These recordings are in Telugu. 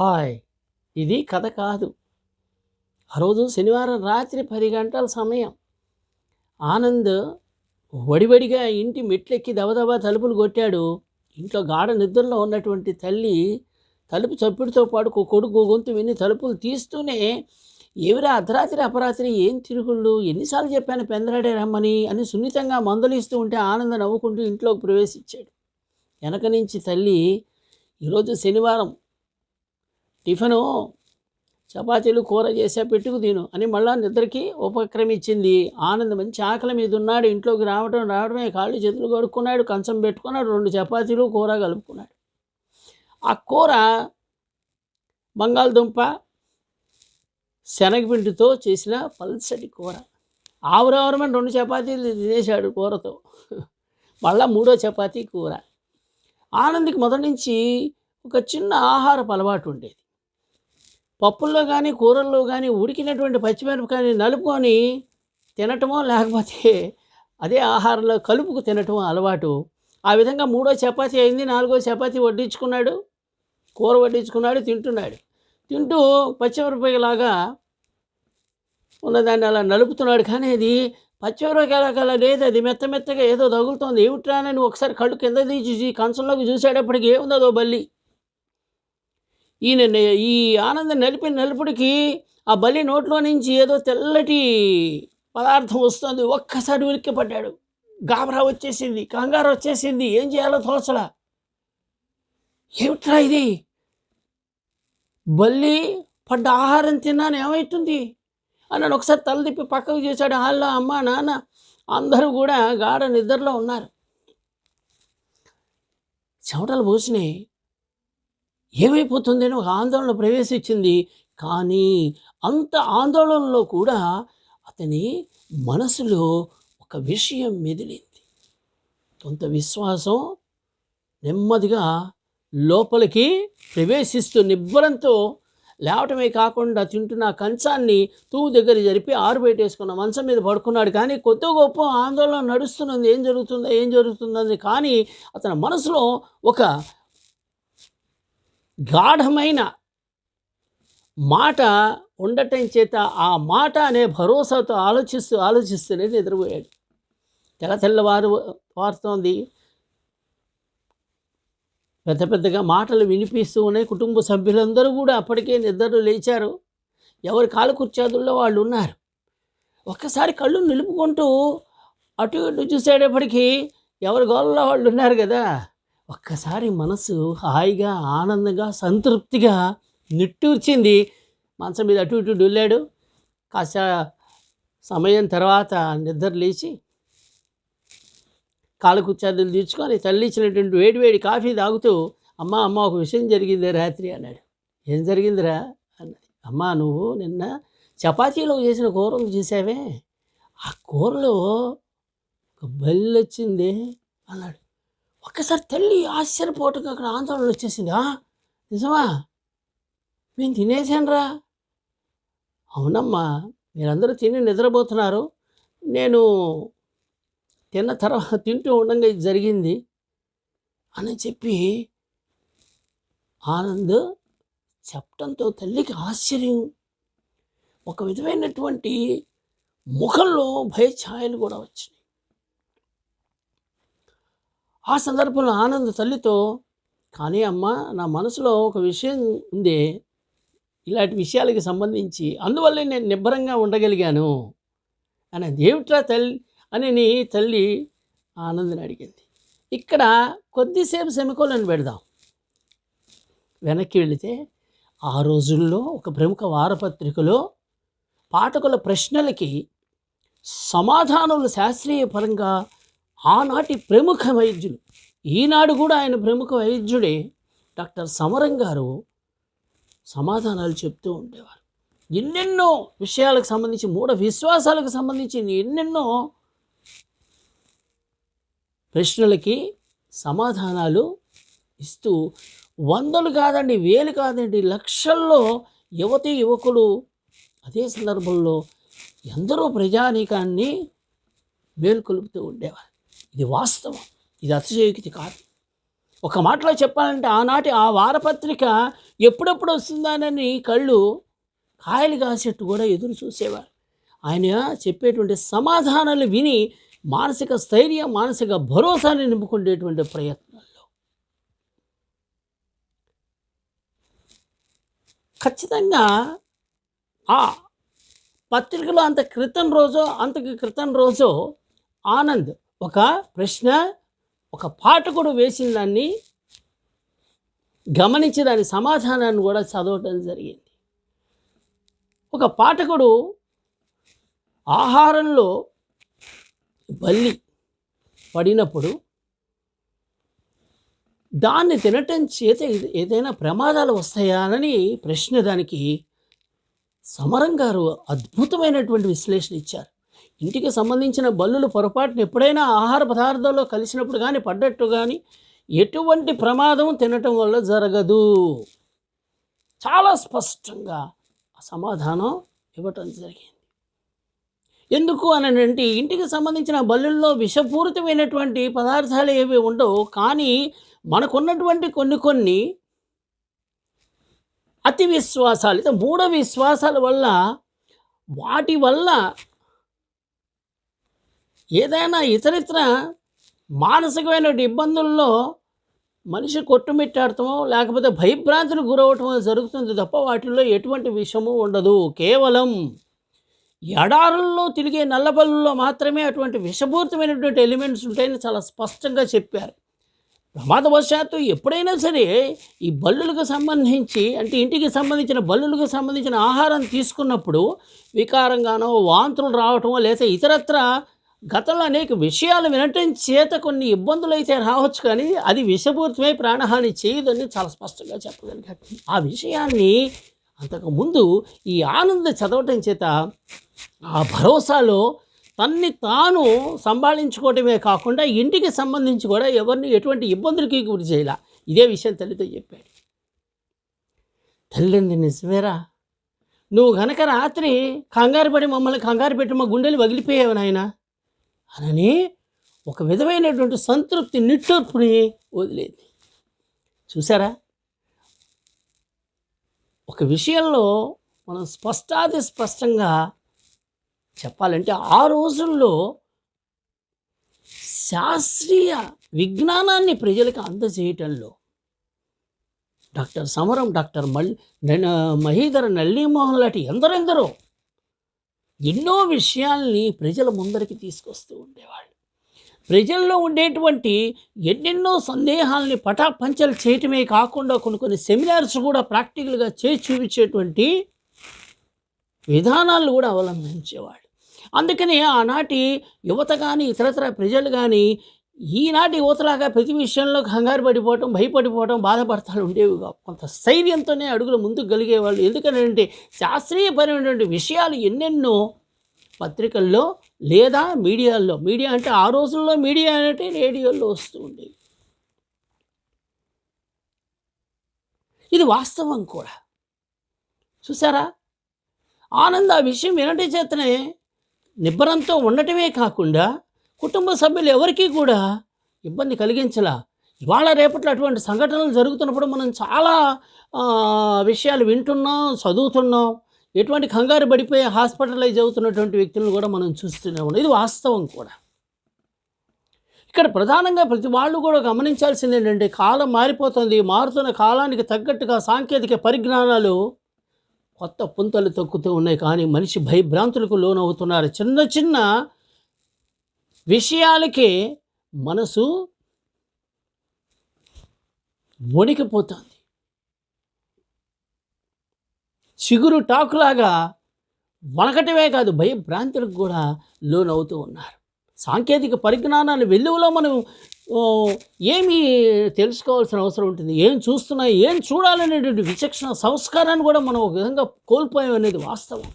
హాయ్. ఇది కథ కాదు. ఆ రోజు శనివారం రాత్రి పది గంటల సమయం. ఆనంద్ వడివడిగా ఇంటి మెట్లెక్కి దబదబా తలుపులు కొట్టాడు. ఇంట్లో గాఢ నిద్రలో ఉన్నటువంటి తల్లి తలుపు చప్పుడుతో పాటు ఒక కొడుకు గొంతు విని తలుపులు తీస్తూనే ఏమిరా అర్ధరాత్రి అపరాత్రి ఏం తిరుగుళ్ళు? ఎన్నిసార్లు చెప్పాను పెందరాడే రమ్మని అని సున్నితంగా మందలిస్తూ ఉంటే ఆనంద నవ్వుకుంటూ ఇంట్లోకి ప్రవేశించాడు. వెనక నుంచి తల్లి ఈరోజు శనివారం టిఫను చపాతీలు కూర చేసా పెట్టుకు తిను అని మళ్ళా నిద్రకి ఉపక్రమించింది ఆనంద్ మంచి ఆకలి మీద ఉన్నాడు. ఇంట్లోకి రావడం రావడమే కాళ్ళు చేతులు కడుక్కున్నాడు కంచం పెట్టుకున్నాడు రెండు చపాతీలు కూర కలుపుకున్నాడు. ఆ కూర బంగాళదుంప శనగపిండితో చేసిన పల్సటి కూర. ఆవురావరమని రెండు చపాతీలు తినేశాడు కూరతో. మళ్ళా మూడో చపాతీ కూర. ఆనంద్కి మొదటి నుంచి ఒక చిన్న ఆహారపు అలవాటు ఉండేది. పప్పుల్లో కానీ కూరల్లో కానీ ఉడికినటువంటి పచ్చిమిరపకాయని నలుపుకొని తినటమో లేకపోతే అదే ఆహారంలో కలుపుకు తినటం అలవాటు. ఆ విధంగా మూడో చపాతి అయింది నాలుగో చపాతి వడ్డించుకున్నాడు కూర వడ్డించుకున్నాడు తింటున్నాడు. తింటూ పచ్చిమిరపకాయలాగా ఉన్నదాన్ని అలా నలుపుతున్నాడు. కానీ అది పచ్చిమిరపకాయలాగా లేదు. అది మెత్త మెత్తగా ఏదో తగులుతోంది. ఏమిట్రానని ఒకసారి కళ్ళు కింద తీసి కంచంలోకి చూసేటప్పటికి ఏముందో బల్లి? ఈయన ఈ ఆనందం నలిపిన నలుపుడికి ఆ బలి నోట్లో నుంచి ఏదో తెల్లటి పదార్థం వస్తుంది. ఒక్కసారి ఉలిక్కిపడ్డాడు గాబరా వచ్చేసింది కంగారు వచ్చేసింది. ఏం చేయాలో తోచలా. ఏమిట్రా ఇది? బల్లి పడ్డ ఆహారం తిన్నాను ఏమవుతుంది అన్నాడు ఒకసారి తల తిప్పి పక్కకు చూశాడు. హాల్లో అమ్మ నాన్న అందరూ కూడా గాఢ నిద్రలో ఉన్నారు. చెమటలు పోసినాయి. ఏమైపోతుంది అని ఒక ఆందోళన ప్రవేశించింది. కానీ అంత ఆందోళనలో కూడా అతని మనసులో ఒక విషయం మెదిలింది. కొంత విశ్వాసం నెమ్మదిగా లోపలికి ప్రవేశిస్తూ నిబ్బరంతో లేవటమే కాకుండా తింటున్న కంచాన్ని తూము దగ్గర జరిపి ఆరుబెట్టేసుకున్న మంచం మీద పడుకున్నాడు. కానీ కొత్త గొప్ప ఆందోళన నడుస్తున్నది. ఏం జరుగుతుందో ఏం జరుగుతుందని కానీ అతని మనసులో ఒక గాఢమైన మాట ఉండటం చేత ఆ మాట అనే భరోసాతో ఆలోచిస్తూ ఆలోచిస్తూనే నిద్రపోయాడు. తెల్ల తెల్లవారు వారుతోంది. పెద్ద పెద్దగా మాటలు వినిపిస్తూ ఉన్నాయి కుటుంబ సభ్యులందరూ కూడా అప్పటికే నిద్రలు లేచారు. ఎవరి కాలు కుర్చాదుల్లో వాళ్ళు ఉన్నారు. ఒక్కసారి కళ్ళు నిలుపుకుంటూ అటు ఇటు చూసేటప్పటికీ ఎవరి గోళ్ళలో వాళ్ళు ఉన్నారు కదా? ఒక్కసారి మనసు హాయిగా ఆనందంగా సంతృప్తిగా నిట్టూర్చింది. మంచం మీద అటు ఇటు డొల్లాడు కాస్త సమయం తర్వాత నిద్ర లేచి కాలు కుర్చాదులు తీర్చుకొని తల్లి ఇచ్చినటువంటి వేడి వేడి కాఫీ తాగుతూ అమ్మ అమ్మ ఒక విషయం జరిగింది రాత్రి అన్నాడు. ఏం జరిగిందిరా? అన్నది. అమ్మ నువ్వు నిన్న చపాతీలో చేసిన కూరలు చూసావే? ఆ కూరలో ఒక బల్లి వచ్చింది అన్నాడు. ఒక్కసారి తల్లి ఆశ్చర్యపోవటం అక్కడ ఆందోళన వచ్చేసింది. నిజమా? మేము తినేసానురా అవునమ్మా మీరందరూ తిని నిద్రపోతున్నారు. నేను తిన్న తర్వాత తింటూ ఉండగా ఇది జరిగింది అని చెప్పి ఆనంద్ చెప్పడంతో తల్లికి ఆశ్చర్యం. ఒక విధమైనటువంటి ముఖంలో భయఛాయలు కూడా వచ్చినాయి. ఆ సందర్భంలో ఆనంద్ తల్లితో కానీ అమ్మ నా మనసులో ఒక విషయం ఉంది. ఇలాంటి విషయాలకి సంబంధించి అందువల్లే నేను నిబ్బరంగా ఉండగలిగాను. అని ఏమిట్రా తల్లి? అని నీ తల్లి ఆనందని అడిగింది. ఇక్కడ కొద్దిసేపు సెమికోలను పెడదాం. వెనక్కి వెళితే ఆ రోజుల్లో ఒక ప్రముఖ వారపత్రికలో పాఠకుల ప్రశ్నలకి సమాధానాలు శాస్త్రీయ పరంగా ఆనాటి ప్రముఖ వైద్యులు ఈనాడు కూడా ఆయన ప్రముఖ వైద్యుడే డాక్టర్ సమరం గారు సమాధానాలు చెప్తూ ఉండేవారు. ఎన్నెన్నో విషయాలకు సంబంధించి మూఢ విశ్వాసాలకు సంబంధించి ఎన్నెన్నో ప్రశ్నలకి సమాధానాలు ఇస్తూ వందలు కాదండి వేలు కాదండి లక్షల్లో యువతి యువకులు అదే సందర్భంలో ఎందరో ప్రజానీకాన్ని మేల్కొలుపుతూ ఉండేవారు. ఇది వాస్తవం. ఇది అతిశయోక్తి కాదు. ఒక మాటలో చెప్పాలంటే ఆనాటి ఆ వారపత్రిక ఎప్పుడెప్పుడు వస్తుందానని కళ్ళు కాయలు కాసేట్టు కూడా ఎదురు చూసేవారు. ఆయన చెప్పేటువంటి సమాధానాలు విని మానసిక స్థైర్యం మానసిక భరోసాని నింపుకునేటువంటి ప్రయత్నంలో. ఖచ్చితంగా ఆ పత్రికలో అంత క్రితం రోజో అంతకు క్రితం రోజో ఆనంద్ ఒక ప్రశ్న ఒక పాఠకుడు వేసిన దాన్ని గమనించి దాని సమాధానాన్ని కూడా చదవటం జరిగింది. ఒక పాఠకుడు ఆహారంలో బల్లి పడినప్పుడు దాన్ని తినటం చేత ఏదైనా ప్రమాదాలు వస్తాయా అని ప్రశ్న దానికి సమరం గారు అద్భుతమైనటువంటి విశ్లేషణ ఇచ్చారు. ఇంటికి సంబంధించిన బల్లులు పొరపాటున ఎప్పుడైనా ఆహార పదార్థంలో కలిసినప్పుడు కానీ పడ్డట్టు కానీ ఎటువంటి ప్రమాదం తినటం వల్ల జరగదు. చాలా స్పష్టంగా సమాధానం ఇవ్వటం జరిగింది. ఎందుకు అనంటే అంటే ఇంటికి సంబంధించిన బల్లుల్లో విషపూరితమైనటువంటి పదార్థాలు ఏవి ఉండవు కానీ మనకున్నటువంటి కొన్ని కొన్ని అతి విశ్వాసాలు మూఢ విశ్వాసాల వల్ల వాటి వల్ల ఏదైనా ఇతరితర మానసికమైన ఇబ్బందుల్లో మనిషి కొట్టుమిట్టాడటమో లేకపోతే భయభ్రాంతులకు గురవటమో జరుగుతుంది తప్ప వాటిల్లో ఎటువంటి విషము ఉండదు. కేవలం ఎడారుల్లో తిరిగే నల్లబల్లుల్లో మాత్రమే అటువంటి విషపూరితమైనటువంటి ఎలిమెంట్స్ ఉంటాయని చాలా స్పష్టంగా చెప్పారు. ప్రమాదవశాత్తు ఎప్పుడైనా సరే ఈ బల్లులకు సంబంధించి అంటే ఇంటికి సంబంధించిన బల్లులకు సంబంధించిన ఆహారం తీసుకున్నప్పుడు వికారంగానో వాంతులు రావటమో లేదా ఇతరత్ర గతంలో అనేక విషయాలు వినటం చేత కొన్ని ఇబ్బందులు అయితే రావచ్చు కానీ అది విషపూరితమై ప్రాణహాని చేయదని చాలా స్పష్టంగా చెప్పగలిగాడు. ఆ విషయాన్ని అంతకుముందు ఈ ఆనంద చదవటం చేత ఆ భరోసాలో తన్ని తాను సంభాళించుకోవటమే కాకుండా ఇంటికి సంబంధించి కూడా ఎవరిని ఎటువంటి ఇబ్బందులకి గురి చేయాల. ఇదే విషయం తల్లితో చెప్పాడు. తల్లింది నిజమేరా? నువ్వు గనక రాత్రి కంగారు పడి మమ్మల్ని కంగారు పెట్టి మా గుండెలు వగిలిపోయావు నాయనా. అనని ఒక విధమైనటువంటి సంతృప్తి నిట్టూర్పుని వదిలేది. చూసారా ఒక విషయంలో మనం స్పష్టాది స్పష్టంగా చెప్పాలంటే ఆ రోజుల్లో శాస్త్రీయ విజ్ఞానాన్ని ప్రజలకు అందజేయటంలో డాక్టర్ సమరం డాక్టర్ మల్ నన్న- మహీధర నల్లిమోహన్ లాంటి ఎందరెందరో ఎన్నో విషయాల్ని ప్రజల ముందరికి తీసుకొస్తూ ఉండేవాళ్ళు. ప్రజల్లో ఉండేటువంటి ఎన్నెన్నో సందేహాల్ని పటాపంచలు చేయటమే కాకుండా కొన్ని కొన్ని సెమినార్స్ కూడా ప్రాక్టికల్గా చేసి చూపించేటువంటి విధానాలు కూడా అవలంబించేవాళ్ళు. అందుకనే ఆనాటి యువత కానీ ఇతరతర ప్రజలు కానీ ఈనాటి యువతలాగా ప్రతి విషయంలో కంగారు పడిపోవటం భయపడిపోవటం బాధపడతాలు ఉండేవి కొంత స్థైర్యంతోనే అడుగులు ముందుకు కలిగేవాళ్ళు ఎందుకంటే శాస్త్రీయపరమైనటువంటి విషయాలు ఎన్నెన్నో పత్రికల్లో లేదా మీడియాల్లో మీడియా అంటే ఆ రోజుల్లో మీడియా అంటే రేడియోల్లో వస్తూ ఉండేవి. ఇది వాస్తవం కూడా. చూసారా ఆనంద ఆ విషయం వినటి చేతనే నిబ్బరంతో ఉండటమే కాకుండా కుటుంబ సభ్యులు ఎవరికీ కూడా ఇబ్బంది కలిగించలా. ఇవాళ రేపట్లో అటువంటి సంఘటనలు జరుగుతున్నప్పుడు మనం చాలా విషయాలు వింటున్నాం చదువుతున్నాం. ఎటువంటి కంగారు పడిపోయి హాస్పిటలైజ్ అవుతున్నటువంటి వ్యక్తులను కూడా మనం చూస్తూనే ఉన్నాం. ఇది వాస్తవం కూడా. ఇక్కడ ప్రధానంగా ప్రతి వాళ్ళు కూడా గమనించాల్సింది ఏంటంటే కాలం మారిపోతుంది. మారుతున్న కాలానికి తగ్గట్టుగా సాంకేతిక పరిజ్ఞానాలు కొత్త పుంతలు తొక్కుతూ ఉన్నాయి. కానీ మనిషి భయభ్రాంతులకు లోనవుతున్నారు. చిన్న చిన్న విషయాలకే మనసు వణికిపోతుంది. చిగురు టాకులాగా వణకటమే కాదు భయభ్రాంతులకు కూడా లోనవుతూ ఉన్నారు. సాంకేతిక పరిజ్ఞానాన్ని వెలువలో మనం ఏమి తెలుసుకోవాల్సిన అవసరం ఉంటుంది. ఏం చూస్తున్నా ఏం చూడాలనేటువంటి విచక్షణ సంస్కారాన్ని కూడా మనం ఒక విధంగా కోల్పోయాం అనేది వాస్తవం.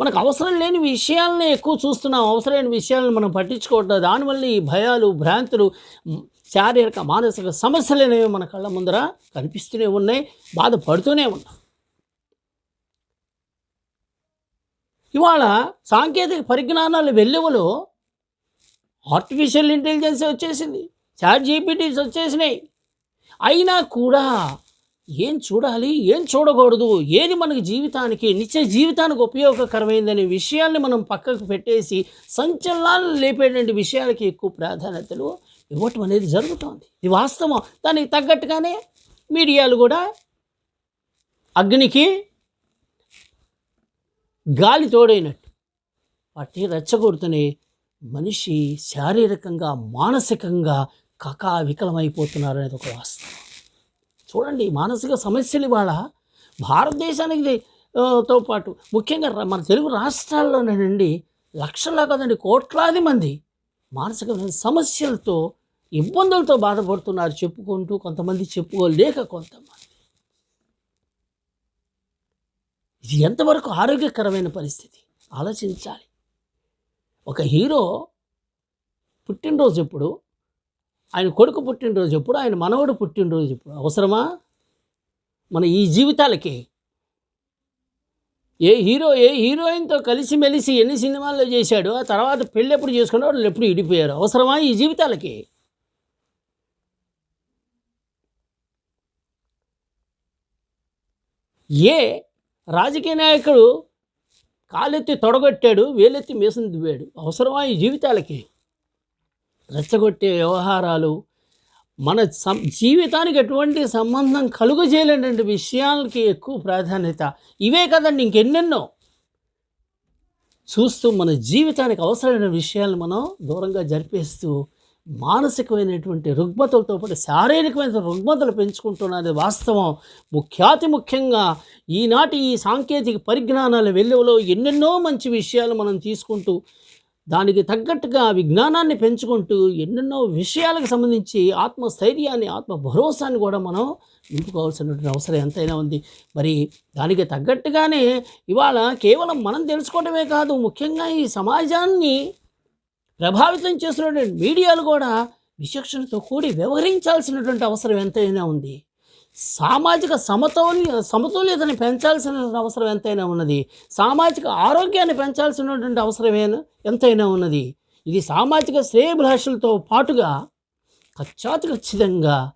మనకు అవసరం లేని విషయాలనే ఎక్కువ చూస్తున్నాం. అవసరమైన విషయాలను మనం పట్టించుకోవట్లేదు. దానివల్ల ఈ భయాలు భ్రాంతులు శారీరక మానసిక సమస్యలు అనేవి మన కళ్ళ ముందర కనిపిస్తూనే ఉన్నాయి. బాధపడుతూనే ఉన్నాం. ఇవాళ సాంకేతిక పరిజ్ఞానాలు వెల్లువలో ఆర్టిఫిషియల్ ఇంటెలిజెన్స్ వచ్చేసింది. చాట్ జీపీటీస్ వచ్చేసినాయి. అయినా కూడా ఏం చూడాలి? ఏం చూడకూడదు? ఏది మనకి జీవితానికి నిత్య జీవితానికి ఉపయోగకరమైందనే విషయాన్ని మనం పక్కకు పెట్టేసి సంచలనాలు లేపేటువంటి విషయాలకి ఎక్కువ ప్రాధాన్యతలు ఇవ్వటం అనేది జరుగుతోంది. ఇది వాస్తవం. దానికి తగ్గట్టుగానే మీడియాలు కూడా అగ్నికి గాలి తోడైనట్టు వాటిని రెచ్చగొడుతూనే మనిషి శారీరకంగా మానసికంగా కకా వికలమైపోతున్నారు అనేది ఒక వాస్తవం. చూడండి మానసిక సమస్యలు ఇవాళ భారతదేశానికి తో పాటు ముఖ్యంగా మన తెలుగు రాష్ట్రాల్లోనండి లక్షలా కదండి కోట్లాది మంది మానసికమైన సమస్యలతో ఇబ్బందులతో బాధపడుతున్నారు చెప్పుకుంటూ కొంతమంది చెప్పుకోలేక కొంతమంది. ఇది ఎంతవరకు ఆరోగ్యకరమైన పరిస్థితి? ఆలోచించాలి. ఒక హీరో పుట్టినరోజు ఎప్పుడు? ఆయన కొడుకు పుట్టినరోజు ఎప్పుడు? ఆయన మనవడు పుట్టినరోజు ఎప్పుడు? అవసరమా? మన ఈ జీవితాలకి. ఏ హీరో ఏ హీరోయిన్తో కలిసిమెలిసి ఎన్ని సినిమాల్లో చేశాడో ఆ తర్వాత పెళ్ళి ఎప్పుడు చేసుకున్నా వాళ్ళు ఎప్పుడు ఇడిపోయారు అవసరమా ఈ జీవితాలకి? ఏ రాజకీయ నాయకుడు కాలెత్తి తొడగొట్టాడు వేలెత్తి మీసం దువ్వాడు? అవసరమా ఈ జీవితాలకి? రెచ్చగొట్టే వ్యవహారాలు మన సం జీవితానికి ఎటువంటి సంబంధం కలుగజేయలేనటువంటి విషయాలకి ఎక్కువ ప్రాధాన్యత. ఇవే కదండి ఇంకెన్నెన్నో. చూస్తూ మన జీవితానికి అవసరమైన విషయాలను మనం దూరంగా జరిపేస్తూ మానసికమైనటువంటి రుగ్మతలతో పాటు శారీరకమైన రుగ్మతలు పెంచుకుంటున్నది వాస్తవం. ముఖ్యాతి ముఖ్యంగా ఈనాటి ఈ సాంకేతిక పరిజ్ఞానాల వెలువలో ఎన్నెన్నో మంచి విషయాలు మనం తీసుకుంటూ దానికి తగ్గట్టుగా విజ్ఞానాన్ని పెంచుకుంటూ ఎన్నెన్నో విషయాలకు సంబంధించి ఆత్మస్థైర్యాన్ని ఆత్మ భరోసాన్ని కూడా మనం నింపుకోవాల్సినటువంటి అవసరం ఎంతైనా ఉంది. మరి దానికి తగ్గట్టుగానే ఇవాళ కేవలం మనం తెలుసుకోవడమే కాదు ముఖ్యంగా ఈ సమాజాన్ని ప్రభావితం చేస్తున్నటువంటి మీడియాలు కూడా విచక్షణతో కూడి వ్యవహరించాల్సినటువంటి అవసరం ఎంతైనా ఉంది. సామాజిక సమతౌల్య సమతుల్యతని పెంచాల్సిన అవసరం ఎంతైనా ఉన్నది. సామాజిక ఆరోగ్యాన్ని పెంచాల్సినటువంటి అవసరమేనా ఎంతైనా ఉన్నది. ఇది సామాజిక శ్రేయభిలాషలతో పాటుగా ఖచ్చాతి ఖచ్చితంగా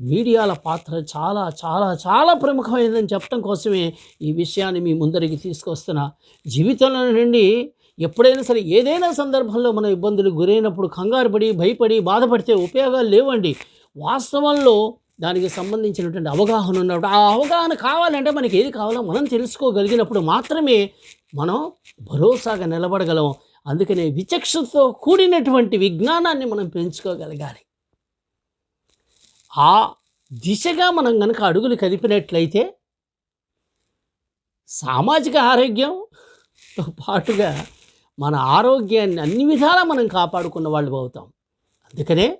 మీడియాల పాత్ర చాలా చాలా చాలా ప్రముఖమైనదని చెప్పడం కోసమే ఈ విషయాన్ని మీ ముందరికి తీసుకొస్తున్నా. జీవితంలో నుండి ఎప్పుడైనా సరే ఏదైనా సందర్భంలో మనం ఇబ్బందులు గురైనప్పుడు కంగారు పడి భయపడి బాధపడితే ఉపయోగాలు లేవండి. వాస్తవంలో దానికి సంబంధించినటువంటి అవగాహన ఉన్నప్పుడు ఆ అవగాహన కావాలంటే మనకి ఏది కావాలో మనం తెలుసుకోగలిగినప్పుడు మాత్రమే మనం భరోసాగా నిలబడగలం. అందుకనే విచక్షణతో కూడినటువంటి విజ్ఞానాన్ని మనం పెంచుకోగలగాలి. ఆ దిశగా మనం కనుక అడుగులు కదిపినట్లయితే సామాజిక ఆరోగ్యంతో పాటుగా మన ఆరోగ్యాన్ని అన్ని విధాలా మనం కాపాడుకున్న వాళ్ళు అవుతాం. అందుకనే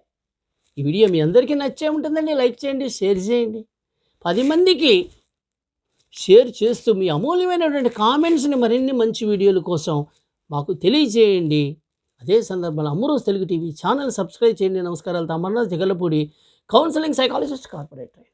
ఈ వీడియో మీ అందరికీ నచ్చే ఉంటుందండి లైక్ చేయండి షేర్ చేయండి. పది మందికి షేర్ చేస్తూ మీ అమూల్యమైనటువంటి కామెంట్స్ని మరిన్ని మంచి వీడియోల కోసం మాకు తెలియజేయండి. అదే సందర్భంలో అమ్మరోజు తెలుగు టీవీ ఛానల్ సబ్స్క్రైబ్ చేయండి. నమస్కారాలు Tamanna Jagalapudi counselling psychologist corporator.